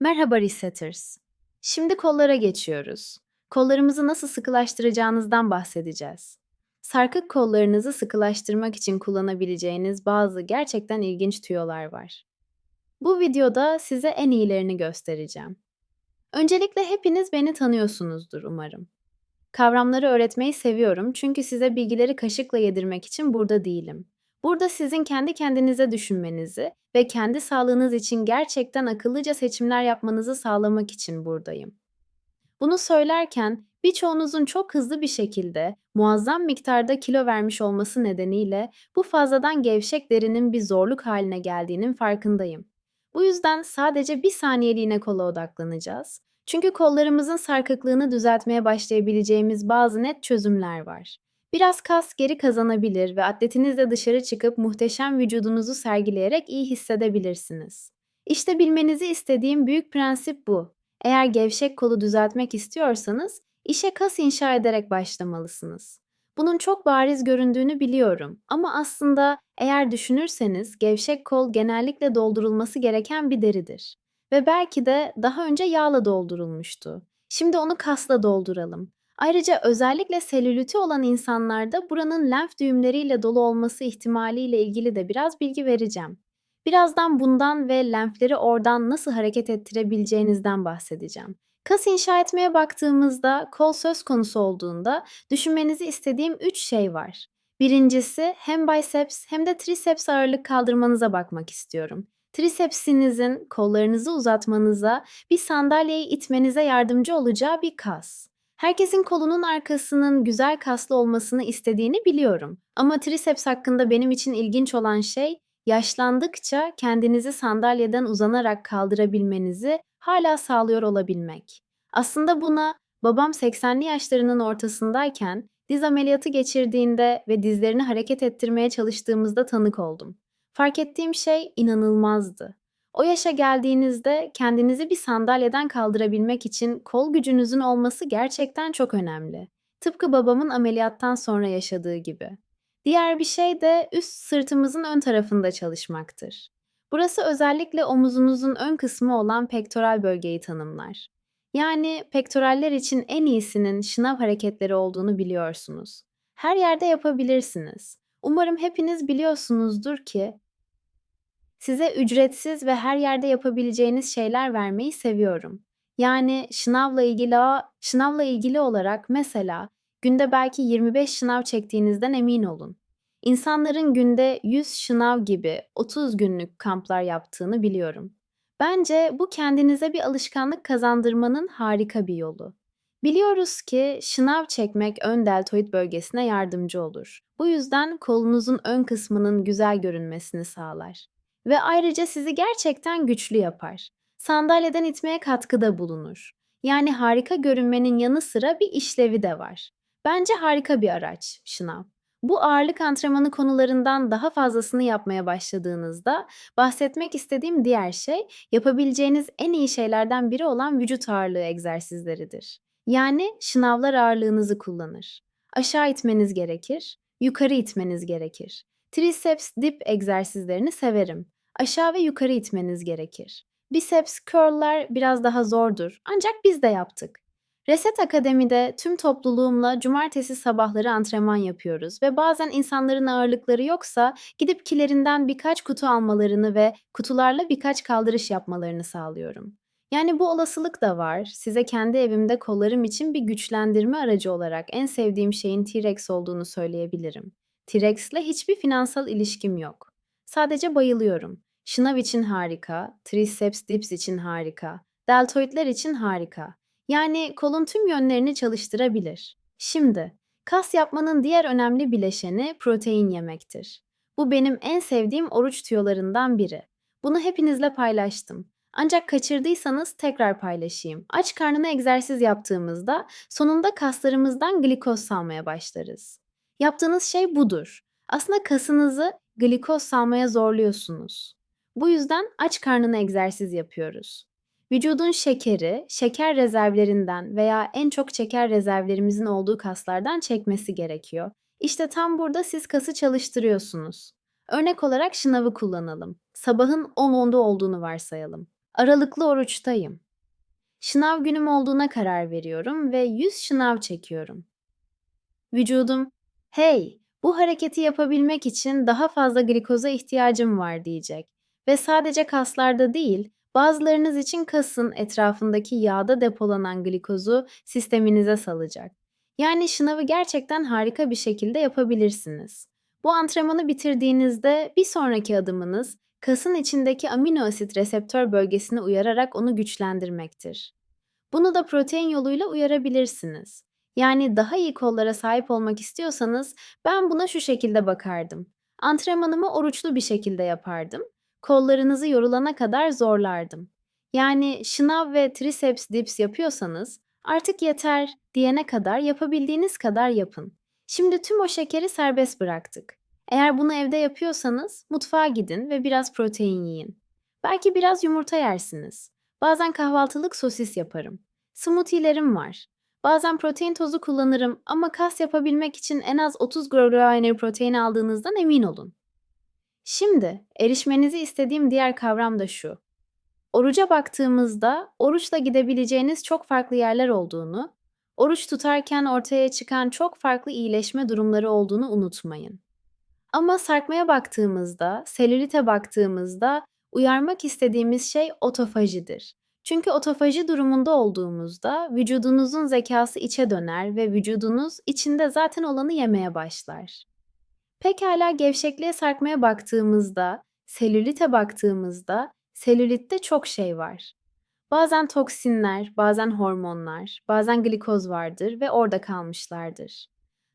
Merhaba Resetters. Şimdi kollara geçiyoruz. Kollarımızı nasıl sıkılaştıracağınızdan bahsedeceğiz. Sarkık kollarınızı sıkılaştırmak için kullanabileceğiniz bazı gerçekten ilginç tüyolar var. Bu videoda size en iyilerini göstereceğim. Öncelikle hepiniz beni tanıyorsunuzdur umarım. Kavramları öğretmeyi seviyorum çünkü size bilgileri kaşıkla yedirmek için burada değilim. Burada sizin kendi kendinize düşünmenizi ve kendi sağlığınız için gerçekten akıllıca seçimler yapmanızı sağlamak için buradayım. Bunu söylerken birçoğunuzun çok hızlı bir şekilde muazzam miktarda kilo vermiş olması nedeniyle bu fazladan gevşek derinin bir zorluk haline geldiğinin farkındayım. Bu yüzden sadece bir saniyeliğine kola odaklanacağız. Çünkü kollarımızın sarkıklığını düzeltmeye başlayabileceğimiz bazı net çözümler var. Biraz kas geri kazanabilir ve atletinizle dışarı çıkıp muhteşem vücudunuzu sergileyerek iyi hissedebilirsiniz. İşte bilmenizi istediğim büyük prensip bu. Eğer gevşek kolu düzeltmek istiyorsanız işe kas inşa ederek başlamalısınız. Bunun çok bariz göründüğünü biliyorum ama aslında eğer düşünürseniz gevşek kol genellikle doldurulması gereken bir deridir. Ve belki de daha önce yağla doldurulmuştu. Şimdi onu kasla dolduralım. Ayrıca özellikle selüliti olan insanlarda buranın lenf düğümleriyle dolu olması ihtimaliyle ilgili de biraz bilgi vereceğim. Birazdan bundan ve lenfleri oradan nasıl hareket ettirebileceğinizden bahsedeceğim. Kas inşa etmeye baktığımızda kol söz konusu olduğunda düşünmenizi istediğim 3 şey var. Birincisi hem biceps hem de triceps ağırlık kaldırmanıza bakmak istiyorum. Tricepsinizin kollarınızı uzatmanıza, bir sandalyeyi itmenize yardımcı olacağı bir kas. Herkesin kolunun arkasının güzel kaslı olmasını istediğini biliyorum. Ama triceps hakkında benim için ilginç olan şey, yaşlandıkça kendinizi sandalyeden uzanarak kaldırabilmenizi hala sağlıyor olabilmek. Aslında buna babam 80'li yaşlarının ortasındayken diz ameliyatı geçirdiğinde ve dizlerini hareket ettirmeye çalıştığımızda tanık oldum. Fark ettiğim şey inanılmazdı. O yaşa geldiğinizde kendinizi bir sandalyeden kaldırabilmek için kol gücünüzün olması gerçekten çok önemli. Tıpkı babamın ameliyattan sonra yaşadığı gibi. Diğer bir şey de üst sırtımızın ön tarafında çalışmaktır. Burası özellikle omuzunuzun ön kısmı olan pektoral bölgeyi tanımlar. Yani pektoraller için en iyisinin şınav hareketleri olduğunu biliyorsunuz. Her yerde yapabilirsiniz. Umarım hepiniz biliyorsunuzdur ki Size ücretsiz ve her yerde yapabileceğiniz şeyler vermeyi seviyorum. Yani şınavla ilgili şınavla ilgili olarak mesela günde belki 25 şınav çektiğinizden emin olun. İnsanların günde 100 şınav gibi 30 günlük kamplar yaptığını biliyorum. Bence bu kendinize bir alışkanlık kazandırmanın harika bir yolu. Biliyoruz ki şınav çekmek ön deltoid bölgesine yardımcı olur. Bu yüzden kolunuzun ön kısmının güzel görünmesini sağlar ve ayrıca sizi gerçekten güçlü yapar. Sandalyeden itmeye katkıda bulunur. Yani harika görünmenin yanı sıra bir işlevi de var. Bence harika bir araç şınav. Bu ağırlık antrenmanı konularından daha fazlasını yapmaya başladığınızda bahsetmek istediğim diğer şey yapabileceğiniz en iyi şeylerden biri olan vücut ağırlığı egzersizleridir. Yani şınavlar ağırlığınızı kullanır. Aşağı itmeniz gerekir, yukarı itmeniz gerekir. Triceps dip egzersizlerini severim aşağı ve yukarı itmeniz gerekir. Biceps curl'ler biraz daha zordur ancak biz de yaptık. Reset Akademi'de tüm topluluğumla cumartesi sabahları antrenman yapıyoruz ve bazen insanların ağırlıkları yoksa gidip kilerinden birkaç kutu almalarını ve kutularla birkaç kaldırış yapmalarını sağlıyorum. Yani bu olasılık da var. Size kendi evimde kollarım için bir güçlendirme aracı olarak en sevdiğim şeyin T-Rex olduğunu söyleyebilirim. T-Rex'le hiçbir finansal ilişkim yok. Sadece bayılıyorum. Şınav için harika, triceps dips için harika, deltoidler için harika. Yani kolun tüm yönlerini çalıştırabilir. Şimdi, kas yapmanın diğer önemli bileşeni protein yemektir. Bu benim en sevdiğim oruç tüyolarından biri. Bunu hepinizle paylaştım. Ancak kaçırdıysanız tekrar paylaşayım. Aç karnına egzersiz yaptığımızda sonunda kaslarımızdan glikoz salmaya başlarız. Yaptığınız şey budur. Aslında kasınızı glikoz salmaya zorluyorsunuz. Bu yüzden aç karnına egzersiz yapıyoruz. Vücudun şekeri, şeker rezervlerinden veya en çok şeker rezervlerimizin olduğu kaslardan çekmesi gerekiyor. İşte tam burada siz kası çalıştırıyorsunuz. Örnek olarak şınavı kullanalım. Sabahın 10.10'da olduğunu varsayalım. Aralıklı oruçtayım. Şınav günüm olduğuna karar veriyorum ve 100 şınav çekiyorum. Vücudum, "Hey, bu hareketi yapabilmek için daha fazla glikoza ihtiyacım var." diyecek ve sadece kaslarda değil, bazılarınız için kasın etrafındaki yağda depolanan glikozu sisteminize salacak. Yani şınavı gerçekten harika bir şekilde yapabilirsiniz. Bu antrenmanı bitirdiğinizde bir sonraki adımınız kasın içindeki amino asit reseptör bölgesini uyararak onu güçlendirmektir. Bunu da protein yoluyla uyarabilirsiniz. Yani daha iyi kollara sahip olmak istiyorsanız ben buna şu şekilde bakardım. Antrenmanımı oruçlu bir şekilde yapardım. Kollarınızı yorulana kadar zorlardım. Yani şınav ve triceps dips yapıyorsanız artık yeter diyene kadar yapabildiğiniz kadar yapın. Şimdi tüm o şekeri serbest bıraktık. Eğer bunu evde yapıyorsanız mutfağa gidin ve biraz protein yiyin. Belki biraz yumurta yersiniz. Bazen kahvaltılık sosis yaparım. Smoothie'lerim var. Bazen protein tozu kullanırım ama kas yapabilmek için en az 30 gram protein aldığınızdan emin olun. Şimdi erişmenizi istediğim diğer kavram da şu. Oruca baktığımızda oruçla gidebileceğiniz çok farklı yerler olduğunu, oruç tutarken ortaya çıkan çok farklı iyileşme durumları olduğunu unutmayın. Ama sarkmaya baktığımızda, selülite baktığımızda uyarmak istediğimiz şey otofajidir. Çünkü otofaji durumunda olduğumuzda vücudunuzun zekası içe döner ve vücudunuz içinde zaten olanı yemeye başlar. Pekala gevşekliğe sarkmaya baktığımızda, selülite baktığımızda selülitte çok şey var. Bazen toksinler, bazen hormonlar, bazen glikoz vardır ve orada kalmışlardır.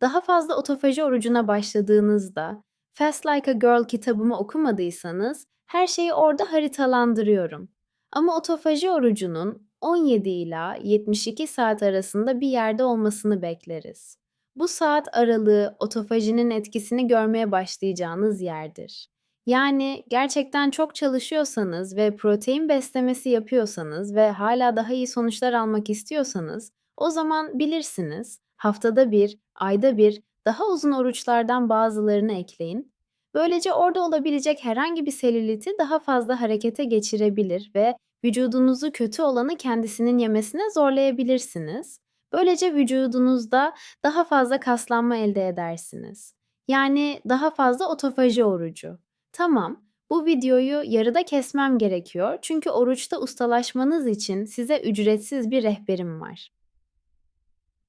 Daha fazla otofaji orucuna başladığınızda, Fast Like a Girl kitabımı okumadıysanız her şeyi orada haritalandırıyorum. Ama otofaji orucunun 17 ila 72 saat arasında bir yerde olmasını bekleriz. Bu saat aralığı otofajinin etkisini görmeye başlayacağınız yerdir. Yani gerçekten çok çalışıyorsanız ve protein beslemesi yapıyorsanız ve hala daha iyi sonuçlar almak istiyorsanız o zaman bilirsiniz haftada bir, ayda bir daha uzun oruçlardan bazılarını ekleyin. Böylece orada olabilecek herhangi bir selüliti daha fazla harekete geçirebilir ve vücudunuzu kötü olanı kendisinin yemesine zorlayabilirsiniz. Böylece vücudunuzda daha fazla kaslanma elde edersiniz. Yani daha fazla otofaji orucu. Tamam, bu videoyu yarıda kesmem gerekiyor çünkü oruçta ustalaşmanız için size ücretsiz bir rehberim var.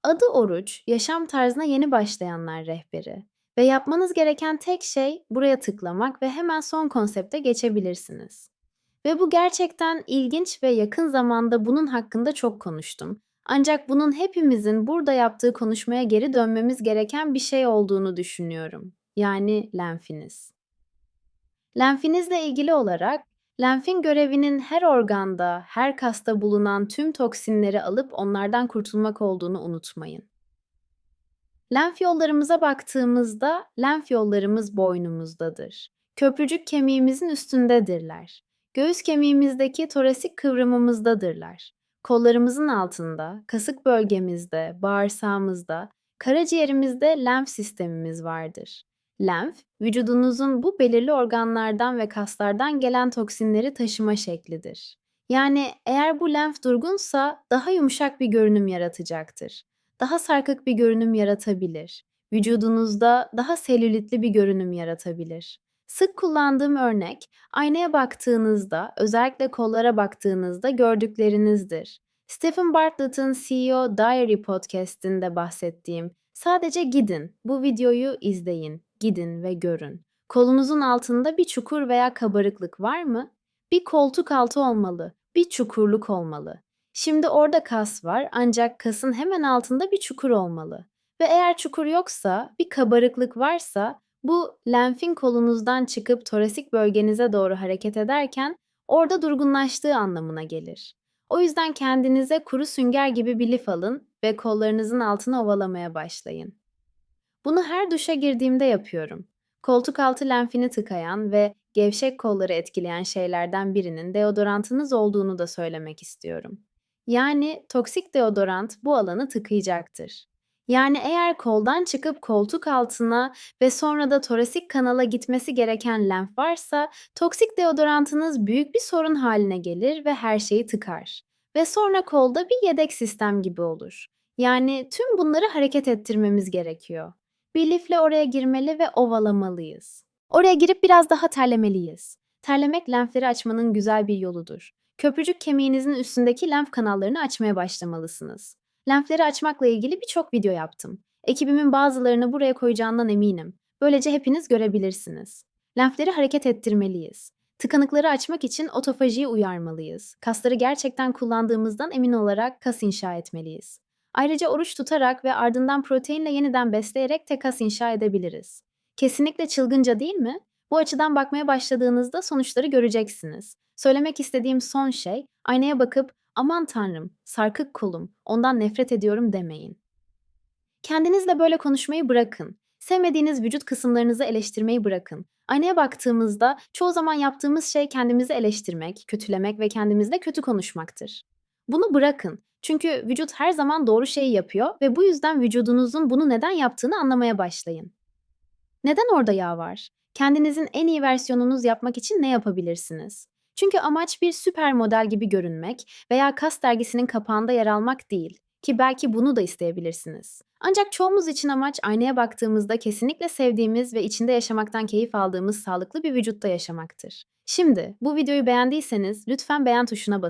Adı oruç, yaşam tarzına yeni başlayanlar rehberi ve yapmanız gereken tek şey buraya tıklamak ve hemen son konsepte geçebilirsiniz. Ve bu gerçekten ilginç ve yakın zamanda bunun hakkında çok konuştum. Ancak bunun hepimizin burada yaptığı konuşmaya geri dönmemiz gereken bir şey olduğunu düşünüyorum. Yani lenfiniz. Lenfinizle ilgili olarak lenfin görevinin her organda, her kasta bulunan tüm toksinleri alıp onlardan kurtulmak olduğunu unutmayın. Lenf yollarımıza baktığımızda lenf yollarımız boynumuzdadır. Köprücük kemiğimizin üstündedirler. Göğüs kemiğimizdeki torasik kıvrımımızdadırlar. Kollarımızın altında, kasık bölgemizde, bağırsağımızda, karaciğerimizde lenf sistemimiz vardır. Lenf, vücudunuzun bu belirli organlardan ve kaslardan gelen toksinleri taşıma şeklidir. Yani eğer bu lenf durgunsa daha yumuşak bir görünüm yaratacaktır. Daha sarkık bir görünüm yaratabilir. Vücudunuzda daha selülitli bir görünüm yaratabilir. Sık kullandığım örnek, aynaya baktığınızda, özellikle kollara baktığınızda gördüklerinizdir. Stephen Bartlett'ın CEO Diary podcast'inde bahsettiğim sadece gidin, bu videoyu izleyin, gidin ve görün. Kolunuzun altında bir çukur veya kabarıklık var mı? Bir koltuk altı olmalı, bir çukurluk olmalı. Şimdi orada kas var ancak kasın hemen altında bir çukur olmalı. Ve eğer çukur yoksa, bir kabarıklık varsa bu lenfin kolunuzdan çıkıp torasik bölgenize doğru hareket ederken orada durgunlaştığı anlamına gelir. O yüzden kendinize kuru sünger gibi bir lif alın ve kollarınızın altını ovalamaya başlayın. Bunu her duşa girdiğimde yapıyorum. Koltuk altı lenfini tıkayan ve gevşek kolları etkileyen şeylerden birinin deodorantınız olduğunu da söylemek istiyorum. Yani toksik deodorant bu alanı tıkayacaktır. Yani eğer koldan çıkıp koltuk altına ve sonra da torasik kanala gitmesi gereken lenf varsa, toksik deodorantınız büyük bir sorun haline gelir ve her şeyi tıkar. Ve sonra kolda bir yedek sistem gibi olur. Yani tüm bunları hareket ettirmemiz gerekiyor. Bir lifle oraya girmeli ve ovalamalıyız. Oraya girip biraz daha terlemeliyiz. Terlemek lenfleri açmanın güzel bir yoludur. Köprücük kemiğinizin üstündeki lenf kanallarını açmaya başlamalısınız. Lenfleri açmakla ilgili birçok video yaptım. Ekibimin bazılarını buraya koyacağından eminim. Böylece hepiniz görebilirsiniz. Lenfleri hareket ettirmeliyiz. Tıkanıkları açmak için otofajiyi uyarmalıyız. Kasları gerçekten kullandığımızdan emin olarak kas inşa etmeliyiz. Ayrıca oruç tutarak ve ardından proteinle yeniden besleyerek de kas inşa edebiliriz. Kesinlikle çılgınca değil mi? Bu açıdan bakmaya başladığınızda sonuçları göreceksiniz. Söylemek istediğim son şey, aynaya bakıp aman tanrım, sarkık kolum, ondan nefret ediyorum demeyin. Kendinizle böyle konuşmayı bırakın. Sevmediğiniz vücut kısımlarınızı eleştirmeyi bırakın. Aynaya baktığımızda çoğu zaman yaptığımız şey kendimizi eleştirmek, kötülemek ve kendimizle kötü konuşmaktır. Bunu bırakın. Çünkü vücut her zaman doğru şeyi yapıyor ve bu yüzden vücudunuzun bunu neden yaptığını anlamaya başlayın. Neden orada yağ var? Kendinizin en iyi versiyonunuz yapmak için ne yapabilirsiniz? Çünkü amaç bir süper model gibi görünmek veya kas dergisinin kapağında yer almak değil ki belki bunu da isteyebilirsiniz. Ancak çoğumuz için amaç aynaya baktığımızda kesinlikle sevdiğimiz ve içinde yaşamaktan keyif aldığımız sağlıklı bir vücutta yaşamaktır. Şimdi bu videoyu beğendiyseniz lütfen beğen tuşuna basın.